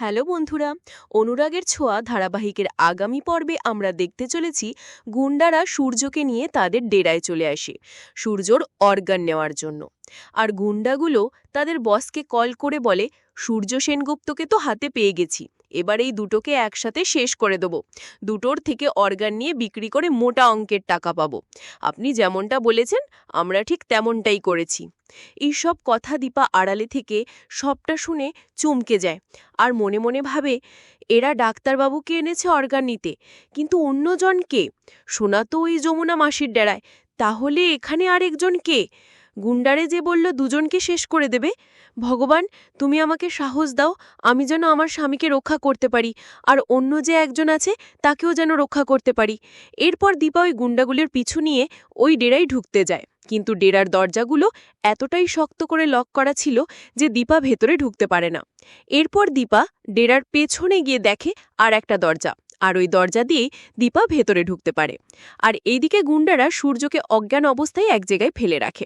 Hello বন্ধুরা, অনুরাগের ছোঁয়া ধারাবাহিকের আগামী পর্বে আমরা দেখতে চলেছি গুন্ডারা সূর্যকে নিয়ে তাদের ডেরায় চলে আসে, সূর্যর অর্গান নেওয়ার জন্য। আর গুন্ডাগুলো তাদের বসকে কল করে বলে, সূর্য সেনগুপ্তকে তো হাতে পেয়ে গেছি। এবার এই দুটোকে একসাথে শেষ করে দেবো। দুটোর থেকে অর্গান নিয়ে বিক্রি করে মোটা অঙ্কের টাকা পাবো। আপনি যেমনটা বলেছেন, আমরা ঠিক তেমনটাই করেছি। এইসব কথা দীপা আড়ালে থেকে সবটা শুনে চমকে যায়। আর মনে মনে ভাবে, এরা ডাক্তারবাবুকে এনেছে অর্গান নিতে, কিন্তু অন্যজন কে? শোনা তো ওই যমুনা মাসির ডেরায়, তাহলে এখানে আরেকজন কে? গুন্ডারে যে বলল, দুজনকে শেষ করে দেবে। ভগবান, তুমি আমাকে সাহস দাও, আমি যেন আমার স্বামীকে রক্ষা করতে পারি, আর অন্য যে একজন আছে, তাকেও যেন রক্ষা করতে পারি। এরপর দীপা ওই গুন্ডাগুলির পিছু নিয়ে ওই ডেরায় ঢুকতে যায়। কিন্তু ডেরার দরজাগুলো এতটাই শক্ত করে লক করা ছিল যে দীপা ভেতরে ঢুকতে পারে না। এরপর দীপা ডেরার পেছনে গিয়ে দেখে আর একটা দরজা। আর ওই দরজা দিয়েই দীপা ভেতরে ঢুকতে পারে। আর এইদিকে গুন্ডারা সূর্যকে অজ্ঞান অবস্থায় এক জায়গায় ফেলে রাখে।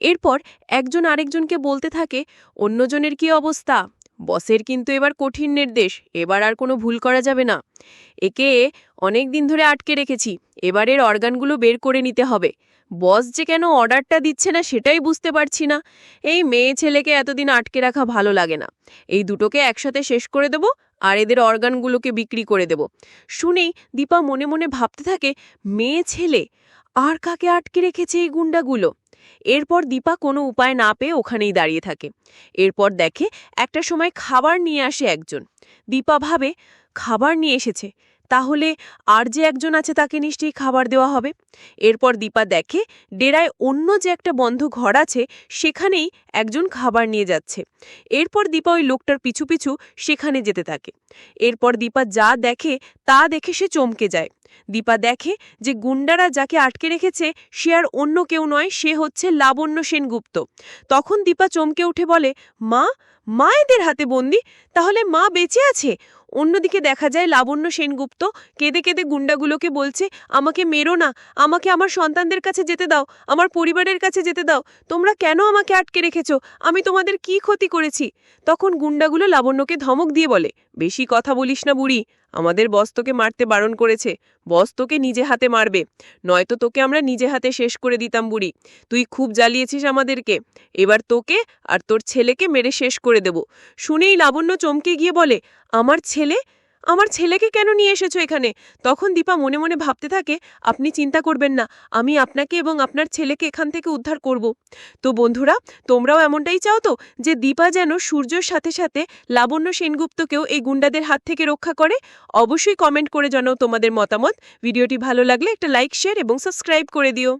এরপর একজন আরেকজনকে বলতে থাকে, অন্যজনের কি অবস্থা? বসের কিন্তু এবার কঠিন নির্দেশ, এবার আর কোনো ভুল করা যাবে না। একে অনেক দিন ধরে আটকে রেখেছি এবারের অর্গানগুলো বের করে নিতে হবে। বস যে কেন অর্ডারটা দিচ্ছে না সেটাই বুঝতে পারছি না। এই মেয়ে ছেলেকে এতদিন আটকে রাখা ভালো লাগে না। এই দুটোকে একসাথে শেষ করে দেব আর এদের অর্গানগুলোকে বিক্রি করে দেব। শুনেই দীপা মনে মনে ভাবতে থাকে, মেয়ে ছেলে, আর কাকে আটকে রেখেছে এই গুন্ডাগুলো? এরপর দীপা কোনো উপায় না পেয়ে ওখানেই দাঁড়িয়ে থাকে। এরপর দেখে একটা সময় খাবার নিয়ে আসে একজন। দীপা ভাবে, খাবার নিয়ে এসেছে। তাহলে আর যে একজন আছে তাকে নিশ্চয়ই খাবার দেওয়া হবে। এরপর দীপা দেখে ডেরায় অন্য যে একটা বন্ধ ঘর আছে, সেখানেই একজন খাবার নিয়ে যাচ্ছে। এরপর দীপা ওই লোকটার পিছু পিছু সেখানে যেতে থাকে। এরপর দীপা যা দেখে, তা দেখে সে চমকে যায়। দীপা দেখে যে গুন্ডারা যাকে আটকে রেখেছে, সে আর অন্য কেউ নয়, সে হচ্ছে লাবণ্য সেনগুপ্ত। তখন দীপা চমকে উঠে বলে, মা মা এদের হাতে বন্দি? তাহলে মা বেঁচে আছে? অন্যদিকে দেখা যায় লাবণ্য সেনগুপ্ত কেঁদে কেঁদে গুন্ডাগুলোকে বলছে, আমাকে মেরো না, আমাকে আমার সন্তানদের কাছে যেতে দাও, আমার পরিবারের কাছে যেতে দাও। তোমরা কেন আমাকে আটকে রেখেছো? আমি তোমাদের কি ক্ষতি করেছি? তখন গুন্ডাগুলো লাবণ্যকে ধমক দিয়ে বলে, বেশি কথা বলিস না বুড়ি আমাদের বস তোকে মারতে বারণ করেছে। বস তোকে নিজে হাতে মারবে। নয়তো তোকে আমরা নিজে হাতে শেষ করে দিতাম বুড়ি। তুই খুব জ্বালিয়েছিস আমাদেরকে। এবার তোকে আর তোর ছেলেকে মেরে শেষ করে দেব। শুনেই লাবণ্য চমকে গিয়ে বলে, আমার ছেলে আমার ছেলেকে কেন নিয়ে এসেছ এখানে? তখন দীপা মনে মনে ভাবতে থাকে, আপনি চিন্তা করবেন না, আমি আপনাকে এবং আপনার ছেলেকে এখান থেকে উদ্ধার করব। তো বন্ধুরা, তোমরাও এমনটাই চাও তো, যে দীপা যেন সূর্যর সাথে সাথে লাবণ্য সেনগুপ্তকেও এই গুন্ডাদের হাত থেকে রক্ষা করে? অবশ্যই কমেন্ট করে জানাও তোমাদের মতামত। ভিডিওটি ভালো লাগলে একটা লাইক, শেয়ার এবং সাবস্ক্রাইব করে দিও।